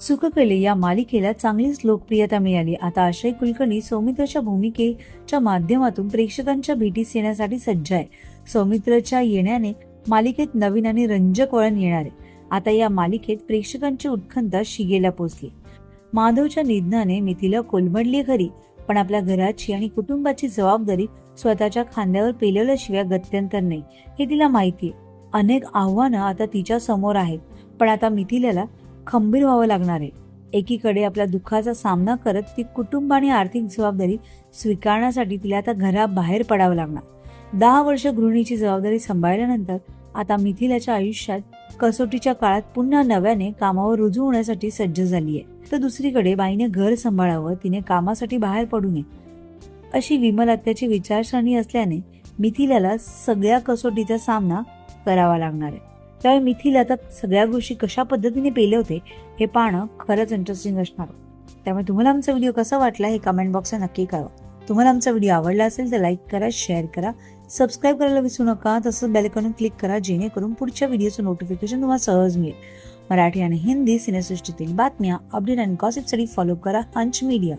सुखकले या मालिकेला चांगलीच लोकप्रियता मिळाली. आता आशय कुलकर्णी सौमित्रच्या भूमिकेच्या माध्यमातून प्रेक्षकांच्या भेटीस येण्यासाठी सज्ज आहे. सौमित्रच्या येण्याने मालिकेत नवीन आणि रंजक वळण येणार आहे. आता या मालिकेत प्रेक्षकांची उत्खंता शिगेला पोचली. माधवच्या निधनाने मिथिला कोलमडली खरी पण आपल्या घराची आणि कुटुंबाची जबाबदारी स्वतःच्या खांद्यावर पेलवल्याशिवाय गत्यंतर नाही हे तिला माहितीये अनेक आव्हानं आता तिच्या समोर आहेत पण आता मिथिलाला खंबीर व्हावं लागणार आहे. एकीकडे आपल्या दुःखाचा सामना करत ती कुटुंब आणि आर्थिक जबाबदारी स्वीकारण्यासाठी तिला आता घराबाहेर पडावं लागणार. दहा वर्ष गृहिणीची जबाबदारी सांभाळल्यानंतर आता मिथिलाच्या आयुष्यात कसोटीच्या काळात पुन्हा नव्याने कामावर रुजू होण्यासाठी सज्ज झाली आहे तर दुसरीकडे बाईने घर सांभाळावं तिने कामासाठी बाहेर पडू नये. अशी विमलात्याची विचारसरणी असल्याने मिथिलाला सगळ्या कसोटीचा सामना करावा लागणार आहे. त्यावेळी मिथिल आता सगळ्या गोष्टी कशा पद्धतीने पेले होते हे पाहणं खरंच इंटरेस्टिंग असणार. त्यामुळे तुम्हाला आमचा व्हिडिओ कसा वाटला हे कमेंट बॉक्सला नक्की कळवा. तुम्हाला आमचा व्हिडिओ आवडला असेल तर लाईक करा शेअर करा सबस्क्राईब करायला विसरू नका तसंच बेलकॉन क्लिक करा जेणेकरून पुढच्या व्हिडिओचं नोटिफिकेशन तुम्हाला सहज मिळेल. मराठी आणि हिंदी सिनेसृष्टीतील बातम्या अपडेट आणि गॉसिपसाठी फॉलो करा हंच मीडिया